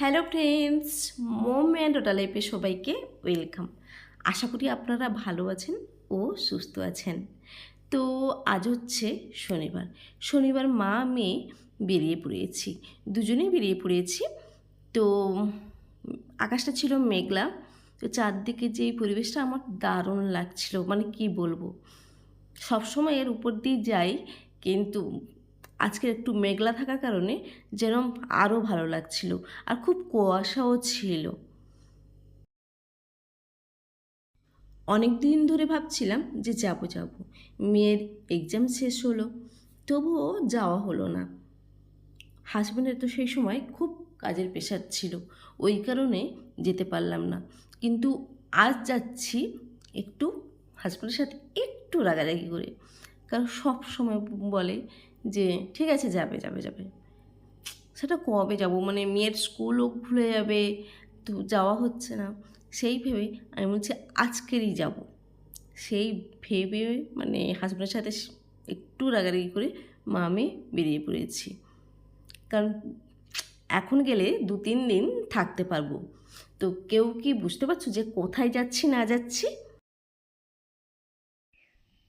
Hello friends, মোম and ওটা লাইফে সবাইকে ওয়েলকাম। আশা করি আপনারা ভালো আছেন ও সুস্থ আছেন। তো আজ হচ্ছে শনিবার। শনিবার মা মেয়ে বেরিয়ে পড়েছি। দুজনেই বেরিয়ে পড়েছি। তো আকাশটা ছিল মেঘলা। তো চারদিকে যে পরিবেশটা আমার দারুণ লাগছিল। মানে কি বলব? সবসময় এর উপর দিয়ে যাই, কিন্তু আজকে একটু মেঘলা থাকার কারণে যেন আরও ভালো লাগছিল আর খুব কুয়াশাও ছিল। অনেক দিন ধরে ভাবছিলাম যে যাব যাব। মেয়ের এক্সাম শেষ হলো, তবুও যাওয়া হলো না। হাজব্যান্ডের তো সেই সময় খুব কাজের প্রেশার ছিল, ওই কারণে যেতে পারলাম না। কিন্তু আজ যাচ্ছি একটু হাজব্যান্ডের সাথে একটু রাগারাগি করে, কারণ সব সময় বলে যে ঠিক আছে, যাবে যাবে যাবে। সেটা কবে যাব? মানে মেয়ের স্কুলও খুলে যাবে, তো যাওয়া হচ্ছে না। সেই ভেবে আমি বলছি, আজকেরই যাব। সেই ভেবে মানে হাজব্যান্ডের সাথে একটু রাগারাগি করে মা আমি বেরিয়ে পড়েছি। কারণ এখন গেলে দু, তিন দিন থাকতে পারব। তো কেউ কি বুঝতে পারছ যে কোথায় যাচ্ছি, না যাচ্ছি?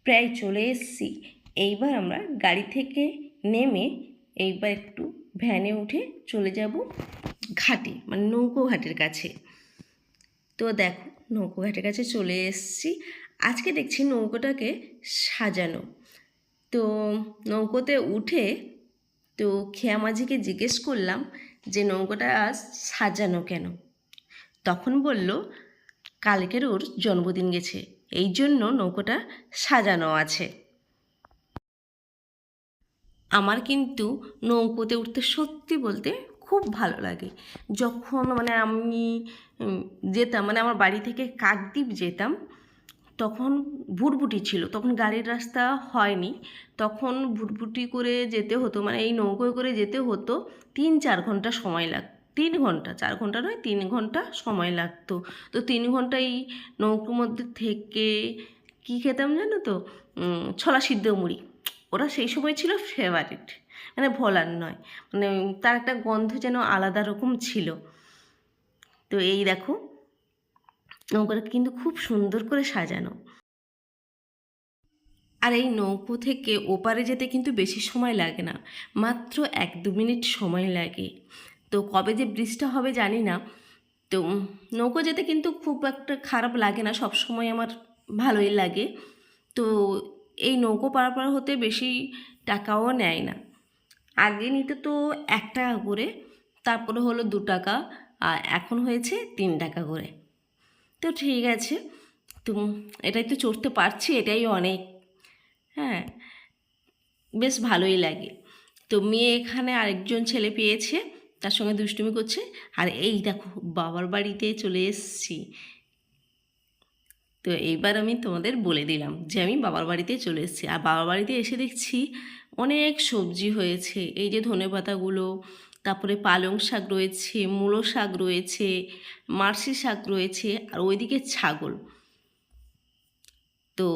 প্রায় চলে এসেছি। এইবার আমরা গাড়ি থেকে নেমে এইবার একটু ভ্যানে উঠে চলে যাব ঘাটে মানে নৌকো ঘাটের কাছে। তো দেখো, নৌকো ঘাটের কাছে চলে এসেছি। আজকে দেখছি নৌকোটাকে সাজানো। তো নৌকোতে উঠে তো খেয়া মাঝিকে জিজ্ঞেস করলাম যে, নৌকোটা আজ সাজানো কেন? তখন বলল, কালকের ওর জন্মদিন গেছে, এই জন্য নৌকোটা সাজানো আছে। আমার কিন্তু নৌকোতে উঠতে সত্যি বলতে খুব ভালো লাগে। যখন মানে আমি যেতাম মানে আমার বাড়ি থেকে কাকদ্বীপ যেতাম, তখন ভুটভুটি ছিল, তখন গাড়ির রাস্তা হয়নি। তখন ভুটভুটি করে যেতে হতো মানে এই নৌকোয় করে যেতে হতো, তিন চার ঘণ্টা সময় লাগ, তিন ঘণ্টা, চার ঘণ্টা নয়, তিন ঘণ্টা সময় লাগতো। তো তিন ঘণ্টা এই নৌকোর মধ্যে থেকে কী খেতাম জানো তো? ছলা সিদ্ধ মুড়ি। ওরা সেই সময় ছিল ফেভারিট মানে ভোলার নয়। মানে তার একটা গন্ধ যেন আলাদা রকম ছিল। তো এই দেখো, নৌকাটা কিন্তু খুব সুন্দর করে সাজানো। আর এই নৌকো থেকে ওপারে যেতে কিন্তু বেশি সময় লাগে না। মাত্র এক দু মিনিট সময় লাগে। তো কবে যে ব্রিজটা হবে জানি না। তো নৌকো যেতে কিন্তু খুব একটা খারাপ লাগে না। সব সময় আমার ভালোই লাগে। তো এই নৌকো পারাপার হতে বেশি টাকাও নেয় না। আগে নিতে তো এক টাকা করে, তারপরে হলো দু টাকা, আর এখন হয়েছে তিন টাকা করে। তো ঠিক আছে, তো এটাই তো চড়তে পারছি, এটাই অনেক। হ্যাঁ বেশ ভালোই লাগে। তো মেয়ে এখানে আরেকজন ছেলে পেয়েছে, তার সঙ্গে দুষ্টুমি করছে, আর এই দেখো, বাবার বাড়িতে চলে এসেছি। তো এইবার আমি তোমাদের বলে দিলাম যে আমি বাবার বাড়িতে চলে এসেছি। আর বাবার বাড়িতে এসে দেখছি অনেক সবজি হয়েছে। এই যে ধনে পাতাগুলো, তারপরে পালং শাক রয়েছে, মূলো শাক রয়েছে মার্শি শাক রয়েছে, আর ওইদিকে ছাগল। তো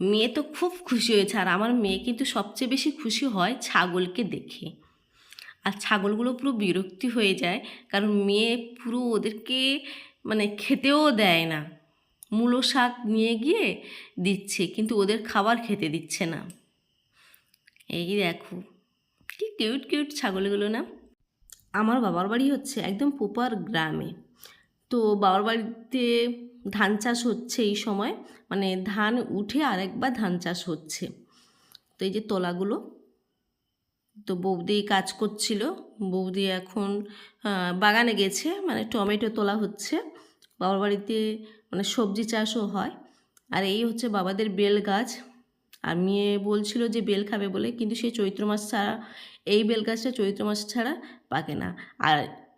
মেয়ে তো খুব খুশি হয়েছে। আর আমার মেয়ে কিন্তু সবচেয়ে বেশি খুশি হয় ছাগলকে দেখে। আর ছাগলগুলো পুরো বিরক্তি হয়ে যায়, কারণ মেয়ে পুরো ওদেরকে মানে খেতেও দেয় না। মূলো শাক নিয়ে গিয়ে দিচ্ছে, কিন্তু ওদের খাবার খেতে দিচ্ছে না। এই দেখো, কি কিউট কিউট ছাগলগুলো না আমার বাবার বাড়ি হচ্ছে একদম প্রপার গ্রামে। তো বাবার বাড়িতে ধান চাষ হচ্ছে এই সময় মানে ধান উঠে আরেকবার ধান চাষ হচ্ছে। তো এই যে তলাগুলো, তো বৌদি কাজ করছিল, বৌদি এখন বাগানে গেছে মানে টমেটো তোলা হচ্ছে। বাবার বাড়িতে মানে সবজি চাষও হয়। আর এই হচ্ছে বাবাদের বেল গাছ। আর মেয়ে বলছিল যে বেল খাবে বলে, কিন্তু সে চৈত্র মাস ছাড়া, এই বেল গাছটা চৈত্র মাস ছাড়া পাকে না। আর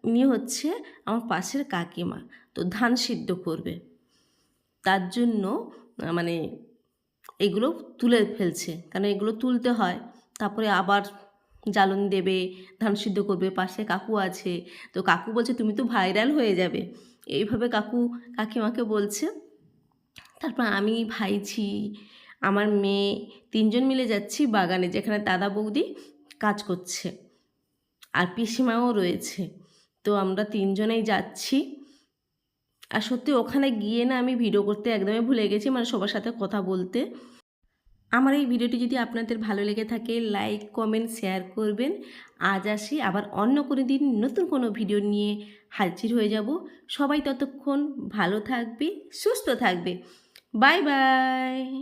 ইনি হচ্ছে আমার পাশের কাকিমা, তো ধান সিদ্ধ করবে। তার জন্য মানে এগুলো তুলে ফেলছে। কারণ এগুলো তুলতে হয়, তারপরে আবার জ্বালন দেবে, ধান সিদ্ধ করবে, পাশে কাকু আছে। তো কাকু বলছে, তুমি তো ভাইরাল হয়ে যাবে। এইভাবে কাকু কাকিমাকে বলছে। তারপর আমি ভাইঝি আমার মেয়ে, তিনজন মিলে যাচ্ছি বাগানে, যেখানে দাদা বৌদি কাজ করছে। আর পিসিমাও রয়েছে। তো আমরা তিনজনেই যাচ্ছি। আর সত্যি ওখানে গিয়ে না আমি ভিডিও করতে একদমই ভুলে গেছি মানে সবার সাথে কথা বলতে। আমার এই ভিডিওটি যদি আপনাদের ভালো লেগে থাকে লাইক কমেন্ট শেয়ার করবেন। আজ আসি, আবার অন্য কোনো দিন নতুন কোনো ভিডিও নিয়ে হাজির হয়ে যাব। সবাই ততক্ষণ ভালো থাকবে, সুস্থ থাকবে। Bye bye!